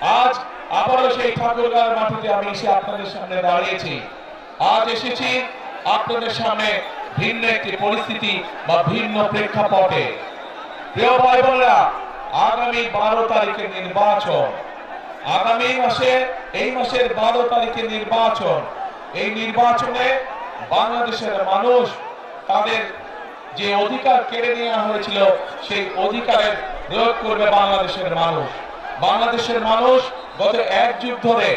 আজ আবারও সেই ঠাকুরগাঁর মাটিতে আমি এসে আপনাদের সামনে দাঁড়িয়েছি। আজ এসেছি আপনাদের সামনে ভিন্ন একটি পরিস্থিতি বা ভিন্ন প্রেক্ষাপটে। প্রিয় ভাই বোনেরা আগামী বারো তারিখে নির্বাচন। আগামী মাসে, এই মাসের বারো তারিখে নির্বাচন। এই নির্বাচনে বাংলাদেশের মানুষ তাদের যে অধিকার কেড়ে নেওয়া হয়েছিল, সেই অধিকারের প্রয়োগ করবে বাংলাদেশের মানুষ। বাংলাদেশের মানুষ গত এক যুগ ধরে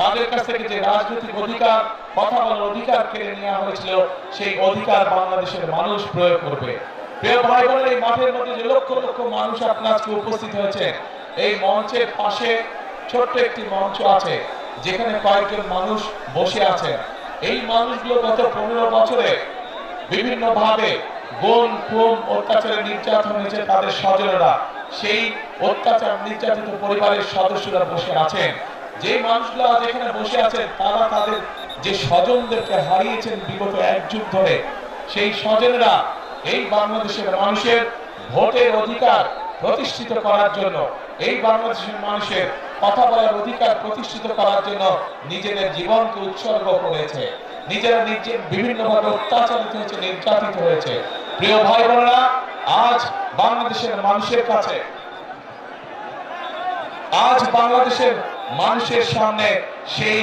তাদের কাছ থেকে যে রাজনৈতিক অধিকার, কথা বলার অধিকার কেড়ে নেওয়া হয়েছিল, সেই অধিকার বাংলাদেশের মানুষ প্রয়োগ করবে। এই মাঠের মধ্যে যে লক্ষ লক্ষ মানুষ আপনার উপস্থিত হয়েছে, এই মঞ্চের পাশে ছোট্ট একটি মঞ্চ আছে, যেখানে কয়েকজন মানুষ বসে আছেন। এই মানুষগুলো গত পনেরো বছরে বিভিন্ন ভাবে গুম খুন অত্যাচারে নির্যাতন হয়েছে তাদের স্বজনেরা। সেই অত্যাচার নির্যাতিত পরিবারের সদস্যরা বসে আছেন। যে মানুষগুলো এখানে বসে আছেন, তারা তাদের যে স্বজনদেরকে হারিয়েছেন বিগত এক যুগ ধরে, সেই স্বজনেরা এই বাংলাদেশের মানুষের ভোটের অধিকার প্রতিষ্ঠিত করার জন্য, এই বাংলাদেশের মানুষের কথা বলার অধিকার প্রতিষ্ঠিত করার জন্য নিজেদের জীবনকে উৎসর্গ করেছে। নিজেরা নিজে বিভিন্নভাবে অত্যাচারিত হয়েছে, নির্যাতিত হয়েছে। প্রিয় ভাই বোনেরা, আজ বাংলাদেশের মানুষের কাছে আজ বাংলাদেশের মানুষের সামনে সেই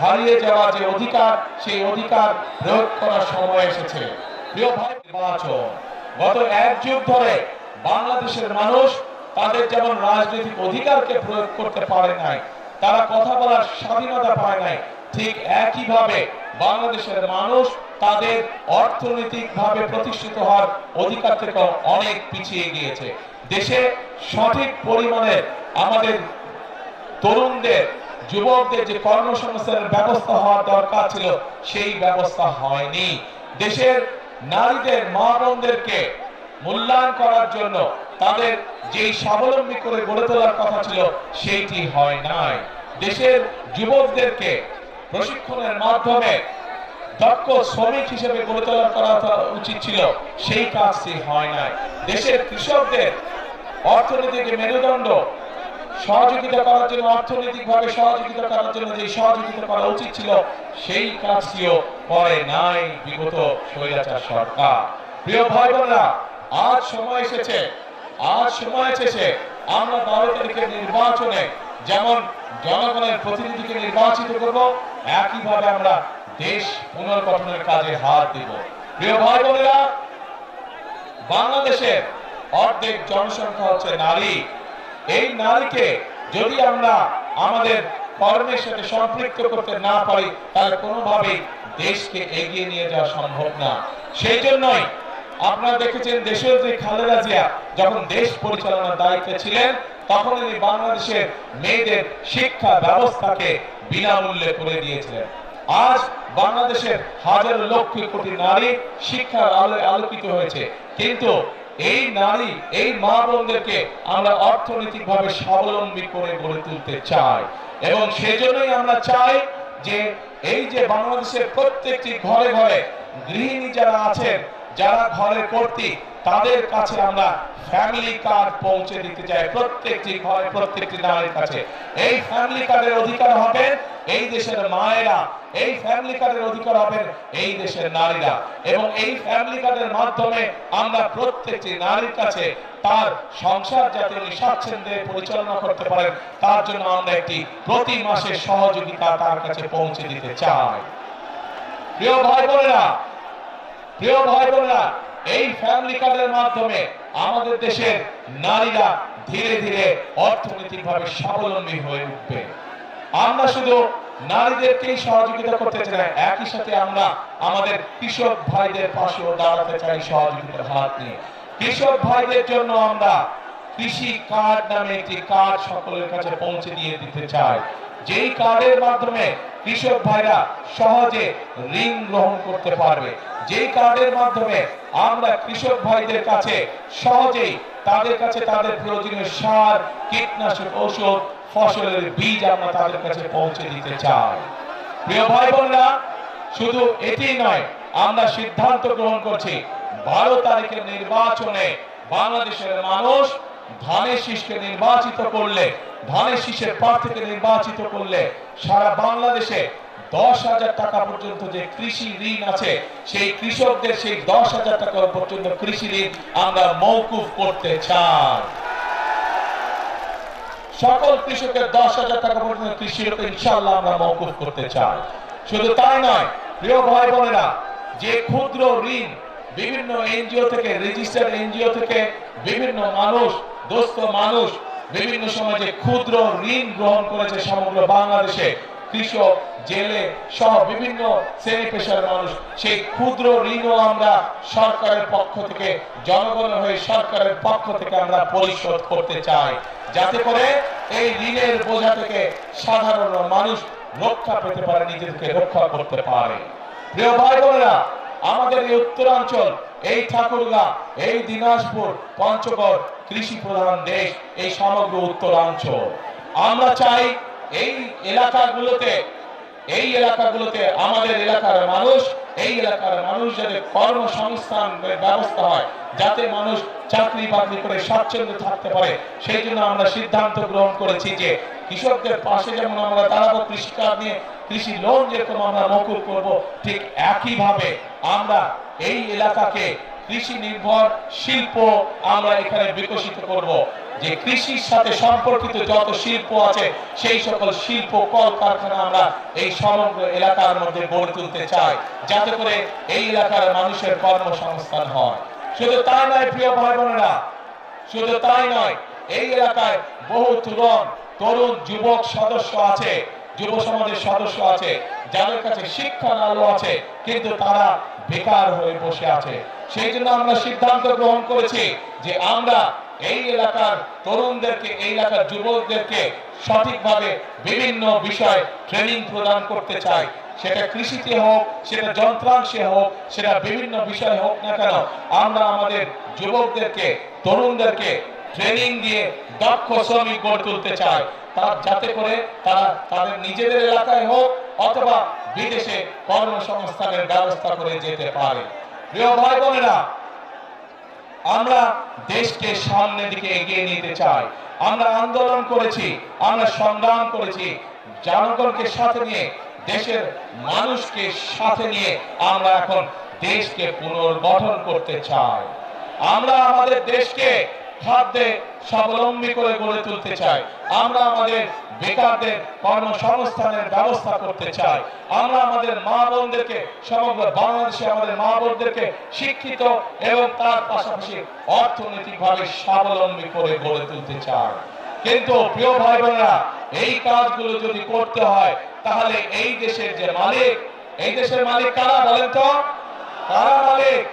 হারিয়ে যাওয়া যে অধিকার, সেই অধিকার প্রয়োগ করার সময় এসেছে। প্রিয় ভাই, নির্বাচন। গত এক যুগ ধরে বাংলাদেশের মানুষ তাদের যেমন রাজনৈতিক অধিকারকে প্রয়োগ করতে পারে নাই, তারা কথা বলার স্বাধীনতা পায় নাই, ঠিক একইভাবে বাংলাদেশের মানুষ তাদের অর্থনৈতিক ভাবে প্রতিষ্ঠিত হওয়ার অধিকার থেকে অনেক পিছিয়ে গিয়েছে। দেশে সঠিক পরিমাণে আমাদের তরুণদের, যুবকদের যে কর্মসংস্থানের ব্যবস্থা হওয়া দরকার ছিল, সেই ব্যবস্থা হয়নি। দেশের নারীদের মা বোনদেরকে মূল্যায়ন করার জন্য তাদের যেই স্বাবলম্বী করে গড়ে তোলার কথা ছিল, সেইটি হয় নাই। দেশের যুবকদেরকে প্রশিক্ষণের মাধ্যমে দক্ষ শ্রমিক হিসেবে গড়ে তোলা করা উচিত ছিল, সেই কাজটি হয় নাই। দেশের কৃষকদের অর্থনৈতিক মেরুদণ্ড সহযোগিতা করার জন্য, অর্থনৈতিকভাবে সহযোগিতা করার জন্য যে সহযোগিতা করা উচিত ছিল, সেই কাজটিও করে নাই বিগত স্বৈরাচার সরকার। প্রিয় ভাই বোনেরা, আজ সময় এসেছে, আজ সময় এসেছে, আমরা বারো তারিখের নির্বাচনে যেমন জনগণের প্রতিনিধিকে নির্বাচিত করব, একইভাবে আমরা দেশ পুনর্গঠনের কাজে হাত দিব। প্রিয় ভাই বোনেরা বাংলাদেশের অর্ধেক জনসংখ্যা হচ্ছে নারী। এই নারীকে যদি আমরা আমাদের কর্মের সাথে সম্পৃক্ত করতে না পারি, তাহলে কোনোভাবেই দেশকে এগিয়ে নিয়ে যাওয়া সম্ভব না। সেই জন্যই আপনারা দেখেছেন দেশের যে খালেদা জিয়া, যখন দেশ পরিচালনার দায়িত্বে ছিলেন, তখন তিনি বাংলাদেশের মেয়েদের শিক্ষা ব্যবস্থাকে বিনামূল্যে করে দিয়েছিলেন। আজ বাংলাদেশের হাজার লক্ষ কোটি নারী শিক্ষার আলোয় আলোকিত হয়েছে। কিন্তু এই নারী, এই মা বোনদেরকে আমরা অর্থনৈতিকভাবে স্বাবলম্বী করে গড়ে তুলতে চাই। এবং সেজন্যই আমরা চাই যে এই যে বাংলাদেশের প্রত্যেকটি ঘরে ঘরে গৃহিণী যারা আছেন, যারা ঘরে কর্তৃ তাদের কাছে আমরা ফ্যামিলি কার্ড পৌঁছে দিতে চাই প্রত্যেকটি ঘরে, প্রত্যেকটি নারীর কাছে। এই ফ্যামিলি কার্ডের অধিকার হবে এই দেশের মায়েরা এই ফ্যামিলি কার্ডের অধিকার হবেন এই দেশের নারীরা। এবং এই ফ্যামিলি কার্ডের মাধ্যমে আমরা প্রত্যেকটি নারীর কাছে তার সংসার যাতে উনি স্বাচ্ছন্দ্যে পরিচালনা করতে পারেন। তার জন্য আমরা একটি প্রতি মাসে সহযোগিতা তার কাছে পৌঁছে দিতে চাই। প্রিয় ভাই বোনেরা প্রিয় ভাই বোনেরা এই ফ্যামিলি কার্ডের মাধ্যমে আমাদের দেশের নারীরা ধীরে ধীরে অর্থনৈতিকভাবে স্বাবলম্বী হয়ে উঠবে। আমরা শুধু নারীদেরকেই সহযোগিতা করতে চাই, একই সাথে আমরা আমাদের কৃষক ভাইদের পাশেও দাঁড়াতে চাই সহযোগিতার হাত নিয়ে। কৃষক ভাইদের জন্য আমরা কৃষি কার্ড নামে একটি কার্ড সকলের কাছে পৌঁছে দিয়ে দিতে চাই। যেই কার্ডের মাধ্যমে কৃষক ভাইরা সহজে ঋণ গ্রহণ করতে পারবে, যেই কার্ডের মাধ্যমে আমরা কৃষক ভাইদের কাছে সহজেই তাদের কাছে তাদের প্রয়োজনীয় সার, কীটনাশক ঔষধ ফসলের বীজ আমরা তাদের কাছে পৌঁছে দিতে চাই। প্রিয় ভাই বোনরা শুধু এটি নয়, আমরা সিদ্ধান্ত গ্রহণ করছি, বারো তারিখের নির্বাচনে বাংলাদেশের মানুষ ধানের শীষকে নির্বাচিত করলে, ধানের শীষের প্রার্থীকে নির্বাচিত করলে সারা বাংলাদেশে দশ হাজার টাকা পর্যন্ত যে কৃষি ঋণ আছে, সেই কৃষকদের সেই দশ হাজার টাকা পর্যন্ত কৃষি ঋণ আমরা মৌকুফ করতে চাই। সকল কৃষকের দশ হাজার টাকা পর্যন্ত কৃষি ঋণ ইনশাল্লাহ আমরা মৌকুফ করতে চাই। শুধু তাই নয়, প্রিয় ভাই বোনেরা, যে ক্ষুদ্র ঋণ বিভিন্ন এনজিও থেকে রেজিস্টার এনজিও থেকে বিভিন্ন মানুষ, দোস্ত মানুষ বিভিন্ন সময় যে ক্ষুদ্র ঋণ গ্রহণ করেছে সমগ্র বাংলাদেশে কৃষক, জেলে সহ বিভিন্ন শ্রেণি পেশার মানুষ। সেই ক্ষুদ্র ঋণও আমরা সরকারের পক্ষ থেকে জনগণের হয়ে সরকারের পক্ষ থেকে আমরা পরিশোধ করতে চাই। যাতে করে এই ঋণের বোঝা থেকে সাধারণ মানুষ রক্ষা পেতে পারে, নিজেদেরকে রক্ষা করতে পারে। প্রিয় ভাই বোনেরা আমাদের এই উত্তরাঞ্চল, এই ঠাকুরগাঁ, এই দিনাজপুর, পঞ্চগড় কৃষি প্রধান দেশ, এই সমগ্র উত্তরাঞ্চল। আমরা চাই এই এলাকাগুলোতে এই এলাকাগুলোতে আমাদের এলাকার মানুষ, এই এলাকার মানুষ যাতে কর্মসংস্থানের ব্যবস্থা হয়, যাতে মানুষ চাকরি বাকরি করে স্বাচ্ছন্দ্য থাকতে পারে, সেই জন্য আমরা সিদ্ধান্ত গ্রহণ করেছি যে কৃষকদের পাশে যেমন আমরা দাঁড়াবো, কৃষিকাজ নিয়ে, কৃষি লোন যেরকম আমরা মকুব করব, ঠিক একইভাবে আমরা এই এলাকাকে কৃষি নির্ভর শিল্প আমরা এখানে বিকশিত করব। যে কৃষির সাথে সম্পর্কিত যত শিল্প আছে, সেই সকল শিল্প কলকারখানা আমরা এই সমগ্র এলাকার মধ্যে গড়ে তুলতে চাই, যাতে করে এই এলাকার মানুষের কর্মসংস্থান হয়। শুধু তাই নয়, প্রিয় ভাই বোনেরা শুধু তাই নয়, এই এলাকায় বহু তরুণ তরুণ যুবক সদস্য আছে, যুব সমাজের সদস্য আছে, যাদের কাছে শিক্ষার আলো আছে, কিন্তু তারা বেকার হয়ে বসে আছে। সেই জন্য আমরা সিদ্ধান্ত গ্রহণ করেছি যে আমরা এই এলাকার তরুণদেরকে, এই এলাকার যুবকদেরকে সঠিকভাবে বিভিন্ন বিষয় ট্রেনিং প্রদান করতে চাই। সেটা কৃষিতে হোক, সেটা যন্ত্রাংশে হোক, সেটা বিভিন্ন বিষয় হোক না কেন, আমরা আমাদের যুবকদেরকে, তরুণদেরকে ট্রেনিং দিয়ে দক্ষ শ্রমিক গড়ে তুলতে চাই। তার যাতে করে তারা তাদের নিজেদের এলাকায় হোক অথবা বিদেশে কর্মসংস্থানের ব্যবস্থা করে যেতে পারে। প্রিয় ভাই বোনেরা, আমরা দেশকে সামনের দিকে এগিয়ে নিতে চাই। আমরা আন্দোলন করেছি, আমরা সংগ্রাম করেছি। জনগণকে সাথে নিয়ে, দেশের মানুষকে সাথে নিয়ে আমরা এখন দেশকে পুনর্গঠন করতে চাই। আমরা আমাদের দেশকে খাদ্যে স্বাবলম্বী করে গড়ে তুলতে চাই। আমরা আমাদের বেকারদের কর্মসংস্থানের ব্যবস্থা করতে চাই। আমরা আমাদের মা বোনদেরকে, সমগ্র বাংলাদেশে আমাদের মা বোনদেরকে শিক্ষিত এবং তার পাশাপাশি অর্থনৈতিকভাবে স্বাবলম্বী করে গড়ে তুলতে চাই। কিন্তু প্রিয় ভাই বোনেরা এই কাজগুলো যদি করতে হয়, তাহলে এই দেশের যে মালিক, এই দেশের মালিক কারা বলেন তো? কারা মালিক?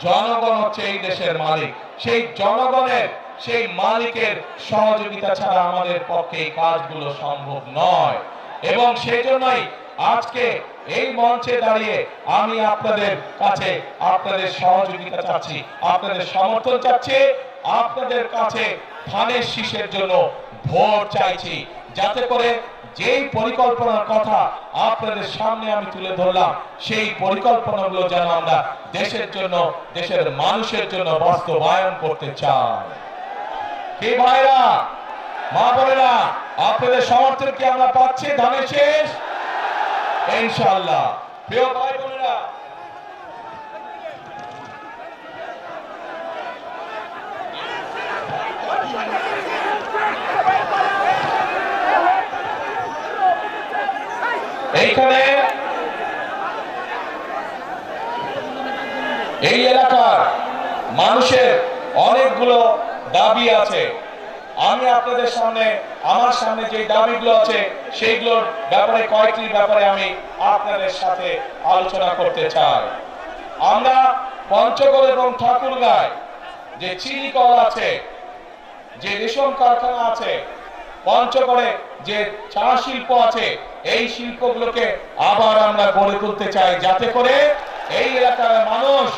জনগণ হচ্ছে এই দেশের মালিক। সেই জনগণের, সেই মালিকের সহযোগিতা ছাড়া আমাদের পক্ষে এই কাজগুলো সম্ভব নয়। এবং সেই জন্যই আজকে এই মঞ্চে দাঁড়িয়ে আমি আপনাদের কাছে আপনাদের সহযোগিতা চাচ্ছি, আপনাদের সমর্থন চাচ্ছি, আপনাদের কাছে ধানের শীষের জন্য ভোট চাইছি, যাতে করে যেই পরিকল্পনার কথা আপনাদের সামনে আমি তুলে ধরলাম, সেই পরিকল্পনাগুলো যেন আমরা দেশের জন্য, দেশের মানুষের জন্য বাস্তবায়ন করতে চাই। কে ভাইরা? মা বোনেরা, আপনাদের সমর্থন কি আমরা পাচ্ছি? ধানের শেষ? ইনশাল্লাহ প্রিয় ভাই এইখানে এই এলাকার মানুষের অনেকগুলো দাবি আছে। আমি আপনাদের সামনে, আমার সামনে যে দাবিগুলো আছে, সেইগুলোর ব্যাপারে কয়েকটি ব্যাপারে আমি আপনাদের সাথে আলোচনা করতে চাই। আমরা পঞ্চগড় এবং ঠাকুরগাঁয় যে চিনি কল আছে, যে রেশম কারখানা আছে, পঞ্চগড়ে যে চা শিল্প আছে এই শিল্পগুলোকে আবার আমরা গড়ে তুলতে চাই, যাতে করে এই এলাকার মানুষ,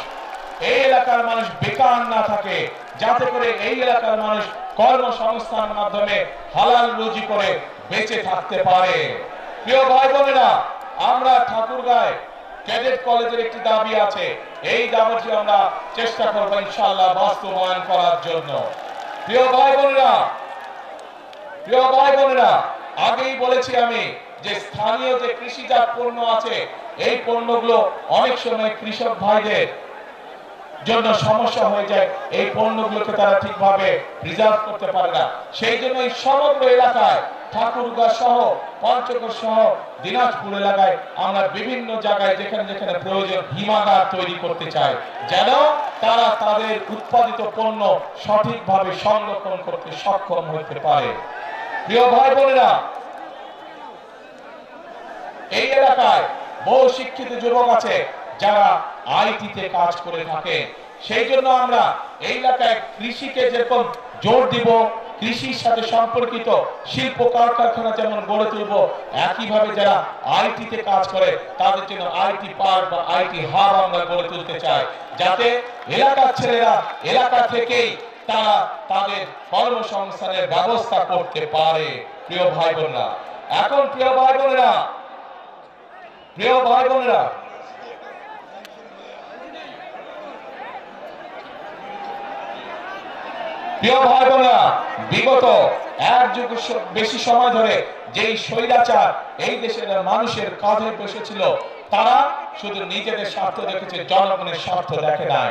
এই এলাকার মানুষ বেকার না থাকে, যাতে করে এই এলাকার মানুষ কর্মসংস্থান মাধ্যমে হালাল রুজি করে বেঁচে থাকতে পারে। প্রিয় ভাই বোনেরা, আমরা ঠাকুরগাঁয় ক্যাডেট কলেজের একটি দাবি আছে, এই দাবিটি আমরা চেষ্টা করব ইনশাআল্লাহ বাস্তবায়ন করার জন্য। প্রিয় ভাই বোনেরা, প্রিয় ভাই বোনেরা, আগেই বলেছি আমি যে স্থানীয় যে কৃষিজাত পণ্য আছে, এই পণ্যগুলো অনেক সময় কৃষক ভাইদের জন্য সমস্যা হয়ে যায়। এই পণ্যগুলোকে তারা ঠিকভাবে রিজার্ভ করতে পারে না। সেই জন্য এই সমগ্র এলাকায়, ঠাকুরগাঁ সহ, পঞ্চগড় সহ, দিনাজপুর এলাকায় আমরা বিভিন্ন জায়গায় যেখানে যেখানে প্রয়োজন হিমাগার তৈরি করতে চাই। যেন তারা তাদের উৎপাদিত পণ্য সঠিকভাবে সংরক্ষণ করতে সক্ষম হতে পারে। প্রিয় ভাই বোনেরা এই এলাকায় বহু শিক্ষিত যুবক আছে যারা আইটিতে কাজ করে থাকে। সেই জন্য আমরা এই এলাকায় কৃষিকে যেরকম জোর দিব, কৃষির সাথে সম্পর্কিত শিল্প কলকারখানা যেমন গড়ে তুলব, একইভাবে যারা আইটিতে কাজ করে, তাদের জন্য আইটি পার্ক বা আইটি হাব আমরা গড়ে তুলতে চাই। যাতে এলাকার ছেলেরা এলাকা থেকেই তারা তাদের কর্মসংস্থানের ব্যবস্থা করতে পারে। প্রিয় ভাই বোনেরা, এখন প্রিয় ভাই বোনেরা প্রিয় ভাই বোনেরা, প্রিয় ভাই বোনেরা, বিগত এক যুগ বেশি সময় ধরে যেই স্বৈরাচার এই দেশের মানুষের কাঁধে বসেছিল, তারা শুধু নিজেদের স্বার্থ দেখেছে, জনগণের স্বার্থ দেখে নাই।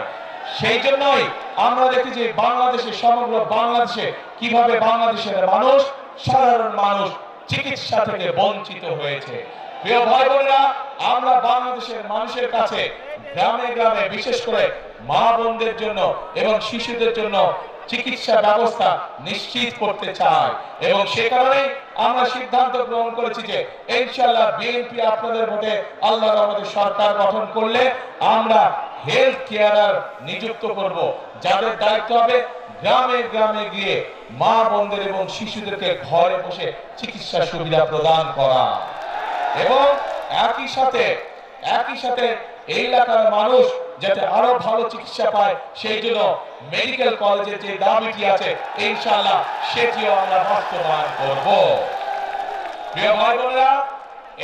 সেই জন্যই আমরা দেখেছি বাংলাদেশে, সমগ্র বাংলাদেশে কীভাবে বাংলাদেশের মানুষ, সাধারণ মানুষ চিকিৎসা থেকে বঞ্চিত হয়েছে। প্রিয় ভাই বোনেরা আমরা বাংলাদেশের মানুষের কাছে, গ্রামে গ্রামে বিশেষ করে মা বোনদের জন্য এবং শিশুদের জন্য চিকিৎসা ব্যবস্থা নিশ্চিত করতে এবং সে কারণে আমরা সিদ্ধান্ত গ্রহণ করেছি যে ইনশাআল্লাহ বিএনপি আপনাদের ভোটে আল্লাহর আমাদের সরকার গঠন করলে আমরা হেলথ কেয়ারার নিযুক্ত করব। যাদের দায়িত্ব হবে গ্রামে গ্রামে গিয়ে মা বোনদের এবং শিশুদেরকে ঘরে বসে চিকিৎসা সুবিধা প্রদান করা। এবং একই সাথে একই সাথে এই এলাকার মানুষ যাতে আরও ভালো চিকিৎসা পায়, সেই জন্য মেডিকেল কলেজের যে দাবিটি আছে, ইনশাআল্লাহ সেটিও আমরা বাস্তবায়ন করব। প্রিয় ভাই বোনেরা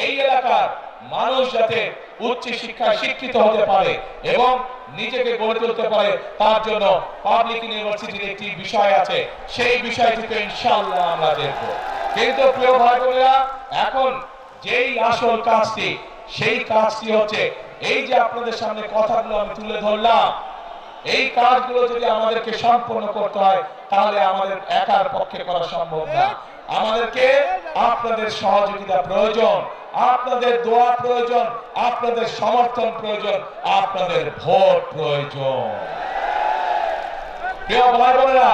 এই এলাকার মানুষ যাতে উচ্চ শিক্ষায় শিক্ষিত হতে পারে এবং নিজেকে গড়ে তুলতে পারে, তার জন্য পাবলিক ইউনিভার্সিটির একটি বিষয় আছে, সেই বিষয়টিকে ইনশাআল্লাহ আমরা দেখব। কিন্তু প্রিয় ভাই বোনেরা এখন যেই আসল কাজটি, সেই কাজটি হচ্ছে, এই যে আপনাদের সামনে কথাগুলো আমি তুলে ধরলাম, এই কাজগুলো যদি আমাদেরকে সম্পন্ন করতে হয়, তাহলে আমাদের একার পক্ষে করা সম্ভব না। আমাদেরকে আপনাদের সহযোগিতা প্রয়োজন, আপনাদের দোয়া প্রয়োজন, আপনাদের সমর্থন প্রয়োজন, আপনাদের ভোট প্রয়োজন। প্রিয় ভাই বোনেরা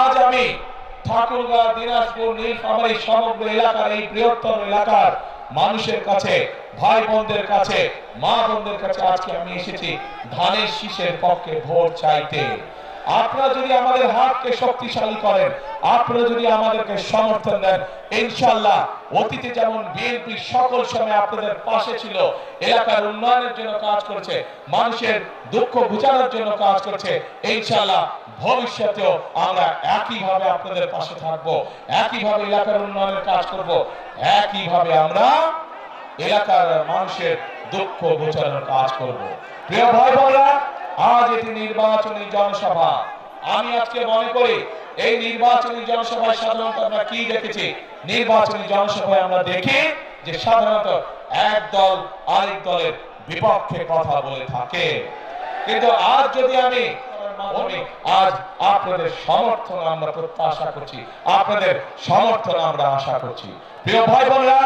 আজ আমি ঠাকুরগাঁ, দিনাজপুর, নীলফামারী সমগ্র এলাকার, এই বৃহত্তর এলাকার মানুষের কাছে ভাই বোনদের কাছে মা বোনদের কাছে আজকে আমি এসেছি ধানের শীষের পক্ষে ভোট চাইতে। আপনারা যদি আমাদের হাতকে শক্তিশালী করেন, আপনারা যদি আমাদেরকে সমর্থন দেন ইনশাল্লাহ অতীতে যেমন বিএনপি সকল সময় আপনাদের পাশে ছিল, এলাকার উন্নয়নের জন্য কাজ করেছে, মানুষের দুঃখ ঘুচানোর জন্য কাজ করছে ইনশাল্লাহ ভবিষ্যতেও আমরা একইভাবে আপনাদের পাশে থাকব, একইভাবে এলাকার উন্নয়নের কাজ করব, একইভাবে আমরা এলাকার মানুষের দুঃখ ঘোচানোর কাজ করব। প্রিয় ভাই বোনেরা আজ এটি নির্বাচনী জনসভা। আমি আজকে মনে করি, এই নির্বাচনী জনসভায় সাধারণত আমরা কি দেখেছি? নির্বাচনী জনসভায় আমরা দেখি যে সাধারণত এক দল আরেক দলের বিপক্ষে কথা বলে থাকে। কিন্তু আজ যদি আমি আজ আপনাদের সমর্থন আমরা প্রত্যাশা করছি, আপনাদের সমর্থন আমরা আশা করছি। প্রিয় ভাই বোনেরা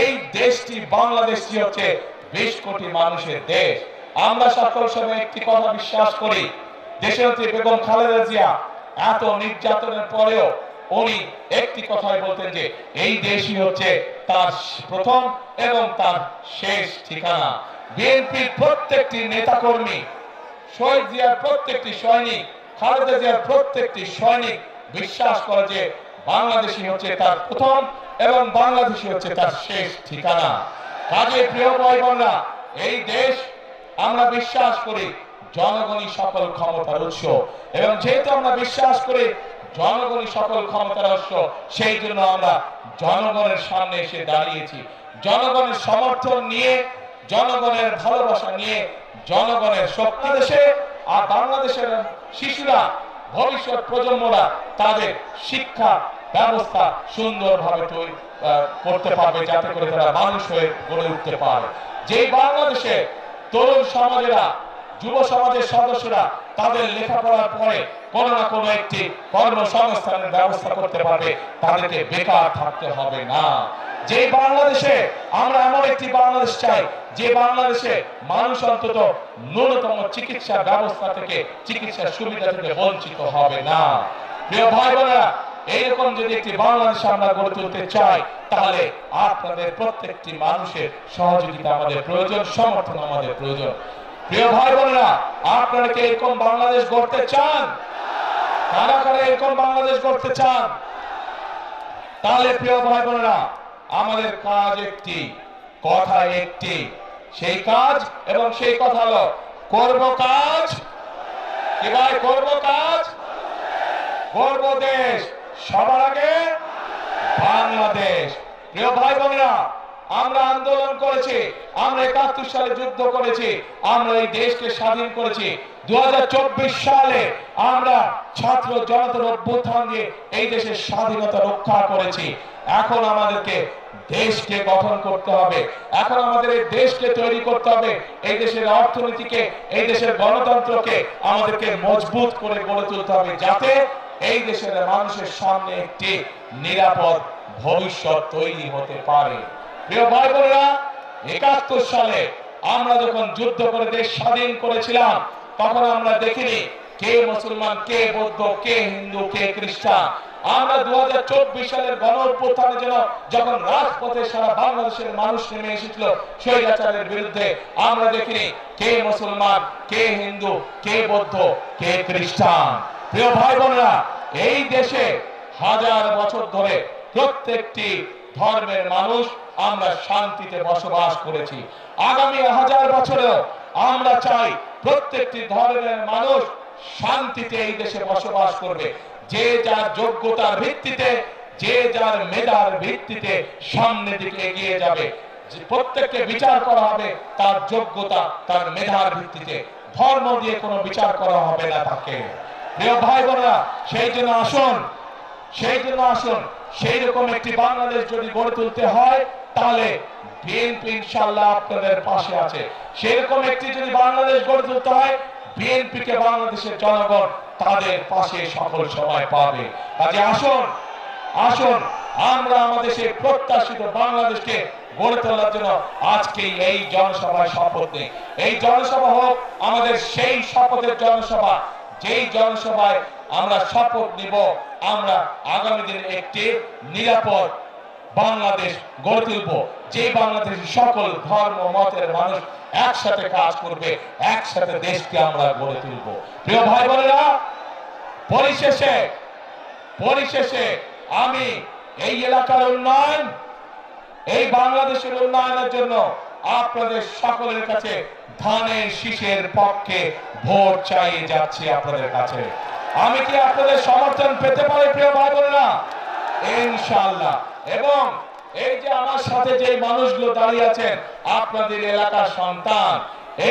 এই দেশটি বাংলাদেশটি হচ্ছে বিশ কোটি মানুষের দেশ। আমরা সকল সময় একটি কথা বিশ্বাস করি। দেশনেত্রী বেগম খালেদা জিয়া এত নির্যাতনের পরেও উনি একটি কথাই বলতেন যে, এই দেশই হচ্ছে তার প্রথম এবং তার শেষ ঠিকানা। প্রত্যেকটি নেতাকর্মী, শহীদ জিয়ার প্রত্যেকটি সৈনিক, খালেদা জিয়ার প্রত্যেকটি সৈনিক বিশ্বাস করে যে বাংলাদেশী হচ্ছে তার প্রথম এবং বাংলাদেশী হচ্ছে তার শেষ ঠিকানা। কাজে প্রিয় ভাই বোনরা এই দেশ আমরা বিশ্বাস করি জনগণই সকল ক্ষমতার উৎস। এবং যেহেতু আমরা বিশ্বাস করি জনগণই সকল ক্ষমতার উৎস, সেই জন্য আমরা জনগণের সামনে এসে দাঁড়িয়েছি। জনগণের সমর্থন নিয়ে, জনগণের ভালোবাসা নিয়ে, জনগণের শক্তি দেশে আর বাংলাদেশের শিশুরা, ভবিষ্যৎ প্রজন্মরা তাদের শিক্ষা ব্যবস্থা সুন্দরভাবে তৈরি করতে পারবে যাতে করে তারা মানুষ হয়ে গড়ে উঠতে পারে। যে বাংলাদেশে তরুণ সমাজেরা, যুব সমাজের সদস্যরা তাদের লেখাপড়ার পরে কোনো না কোনো একটি কর্মসংস্থানের ব্যবস্থা করতে পারবে, তাদেরকে বেকার থাকতে হবে না। যে বাংলাদেশে আমরা এমন একটি বাংলাদেশ চাই, যে বাংলাদেশে মানুষ অন্তত ন্যূনতম চিকিৎসা ব্যবস্থা থেকে চিকিৎসা সুবিধা থেকে বঞ্চিত হবে না। প্রিয় ভাই বোনেরা এইরকম যদি একটি বাংলাদেশ আমরা গড়ে তুলতে চাই, তাহলে আপনাদের প্রত্যেকটি মানুষের সহযোগিতা আমাদের প্রয়োজন, সমর্থন আমাদের প্রয়োজন। প্রিয় ভাই বোনেরা, আপনারা কি এরকম বাংলাদেশ গড়তে চান? কারা কারা এরকম বাংলাদেশ গড়তে চান? তাহলে প্রিয় ভাই বোনেরা, আমাদের কাজ একটি, কথা একটি। সেই কাজ এবং সেই কথা হলো, করব কাজ। কি ভাই, করব কাজ? করব দেশ। সবার আগে বাংলাদেশ। প্রিয় ভাই বোনেরা আমরা আন্দোলন করেছি, আমরা একাত্তর সালে যুদ্ধ করেছি, আমরা এই দেশকে স্বাধীন করেছি। দু সালে আমরা ছাত্র জনতার অভ্যুত্থান দিয়ে এই দেশের স্বাধীনতা রক্ষা করেছি। এখন আমাদেরকে দেশকে গঠন করতে হবে। এখন আমাদের এই দেশকে তৈরি করতে হবে। এই দেশের অর্থনীতিকে, এই দেশের গণতন্ত্রকে আমাদেরকে মজবুত করে গড়ে তুলতে হবে যাতে এই দেশের মানুষের সামনে একটি নিরাপদ ভবিষ্যৎ তৈরি হতে পারে। একাত্তর সালে আমরা যখন যুদ্ধ করে দেশ স্বাধীন করেছিলাম, তখন আমরা দেখিনি কে মুসলমান, কে বৌদ্ধ, কে হিন্দু, কে খ্রিস্টান। আমরা দু সালের গণ যেন যখন রাজপথে সারা বাংলাদেশের মানুষ নেমে এসেছিল স্বৈরাচারের বিরুদ্ধে আমরা দেখিনি কে মুসলমান, কে হিন্দু, কে বৌদ্ধ, কে খ্রিস্টান। প্রিয় ভাই বোনেরা এই দেশে হাজার বছর ধরে প্রত্যেকটি ধর্মের মানুষ আমরা শান্তিতে বসবাস করেছি। আগামী হাজার বছরেও আমরা চাই প্রত্যেকটি ধর্মের মানুষ শান্তিতে এই দেশে বসবাস করবে। যে যার যোগ্যতার ভিত্তিতে, যে যার মেধার ভিত্তিতে সামনের দিকে এগিয়ে যাবে। প্রত্যেককে বিচার করা হবে তার যোগ্যতা, তার মেধার ভিত্তিতে। ধর্ম দিয়ে কোনো বিচার করা হবে না তাকে। ভাই বোনেরা, সেই জন্য আসুন, সেই জন্য আসুন। সেই রকম একটি বাংলাদেশ যদি গড়ে তুলতে হয়, তাহলে বিএনপি ইনশাল্লাহ আপনাদের পাশে আছে। সেরকম একটি যদি বাংলাদেশ গড়ে তুলতে হয় বাংলাদেশের জনগণ তাদের পাশে সময় পাবে। কাজে আসুন আসুন, আমরা আমাদের সেই প্রত্যাশিত বাংলাদেশকে গড়ে তোলার জন্য আজকে এই জনসভায় শপথ নেই। এই জনসভা হোক, আমাদের সেই শপথের জনসভা যেই জনসভায় আমরা শপথ নিব, আমরা আগামী দিনে একটি নিরাপদ বাংলাদেশ গড়ে তুলব। যে বাংলাদেশ সকল ধর্ম, মতের মানুষ একসাথে কাজ করবে, একসাথে দেশকে আমরা গড়ে তুলব। প্রিয় ভাই বোনেরা পরিশেষে পরিশেষে আমি এই এলাকার উন্নয়ন, এই বাংলাদেশের উন্নয়নের জন্য আপনাদের সকলের কাছে ধানের শীষের পক্ষে ভোট চাইয়ে যাচ্ছি আপনাদের কাছে। আমি কি আপনাদের সমর্থন পেতে পারি, প্রিয় ভাই বোনেরা? এবং এই যে আমার সাথে যে মানুষগুলো দাঁড়িয়ে আছেন, আপনাদের এলাকার সন্তান,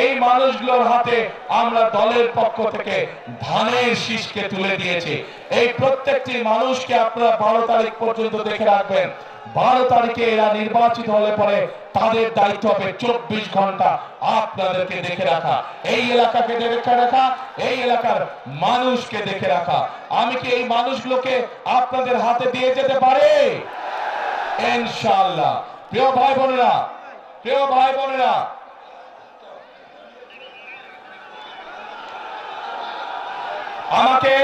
এই মানুষগুলোর হাতে আমরা দলের পক্ষ থেকে ধানের শীষকে তুলে দিয়েছি। এই প্রত্যেকটি মানুষকে আপনারা বারো তারিখ পর্যন্ত দেখে রাখবেন। বারো তারিখে এরা নির্বাচিত হলে পরে তাদের দায়িত্ব হবে চব্বিশ ঘণ্টা। আপনাদেরকে দেখে রাখা। এই এলাকাকে দেখে রাখা, এই এলাকার মানুষকে দেখে রাখা। আমি কি এই মানুষগুলোকে আপনাদের হাতে দিয়ে যেতে পারি? ইনশাআল্লাহ। প্রিয় ভাই বোনেরা, প্রিয় ভাই বোনেরা, আমাকে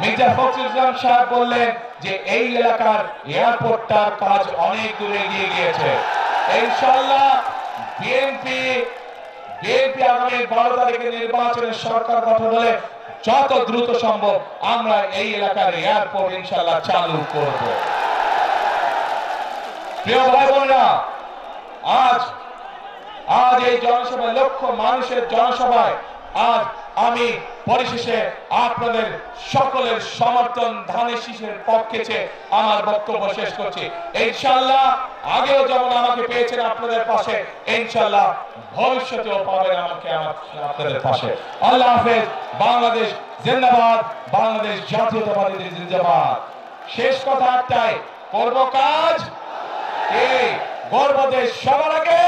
মির্জা ফখরুল ইসলাম সাহেব বললেন যে, এই এলাকার এয়ারপোর্টটার কাজ অনেক দূরে এগিয়ে গিয়েছে। ইনশাআল্লাহ বিএনপি বিএনপি আগামী বারো তারিখে নির্বাচনের সরকার গঠন হলে যত দ্রুত সম্ভব আমরা এই এলাকার এয়ারপোর্ট ইনশাআল্লাহ চালু করব। প্রিয় ভাই বোনেরা আজ আজ এই জনসভায়, লক্ষ মানুষের জনসভায় আজ আমি পরিশেষে আপনাদের সকলের সমর্থন ধানের শীষের পক্ষে আমার বক্তব্য শেষ করছি। ইনশাআল্লাহ, আগেও যেমন আমাকে পেয়েছেন আপনাদের পাশে, ইনশাআল্লাহ ভবিষ্যতেও পাবেন আমাকে আপনাদের পাশে। আল্লাহ হাফেজ, বাংলাদেশ জিন্দাবাদ, বাংলাদেশ জাতীয়তাবাদী জিন্দাবাদ। শেষ কথা একটাই, করব কাজ? এই গর্বদেশ সবার আগে?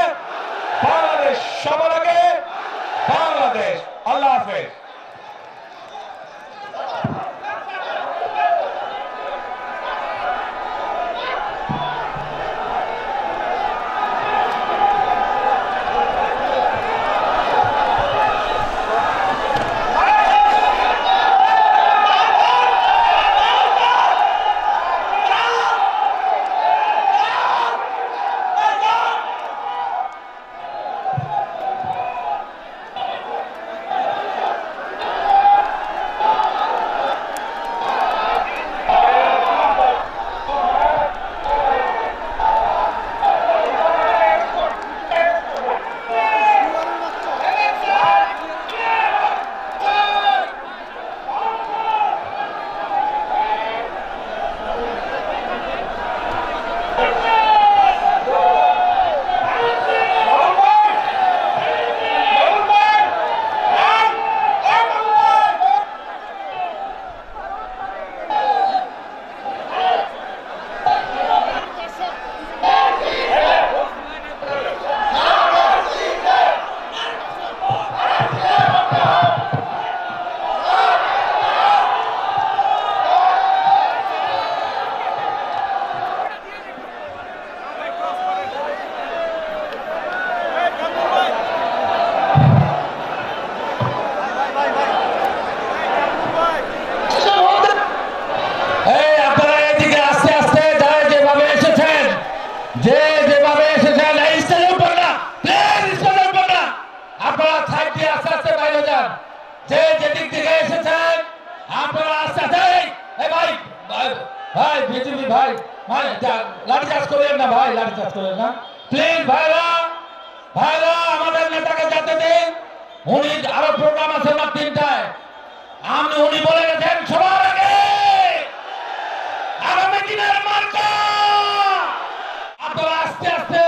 বাংলাদেশ সবার আগে? বাংলাদেশ আল্লাহ হাফেজ। প্রয়োজন আরও প্রোগ্রাম আছে না আমি উনি বলে গেছেন, সবার আগে আগামী দিনের মার্কা। আপনারা আস্তে আস্তে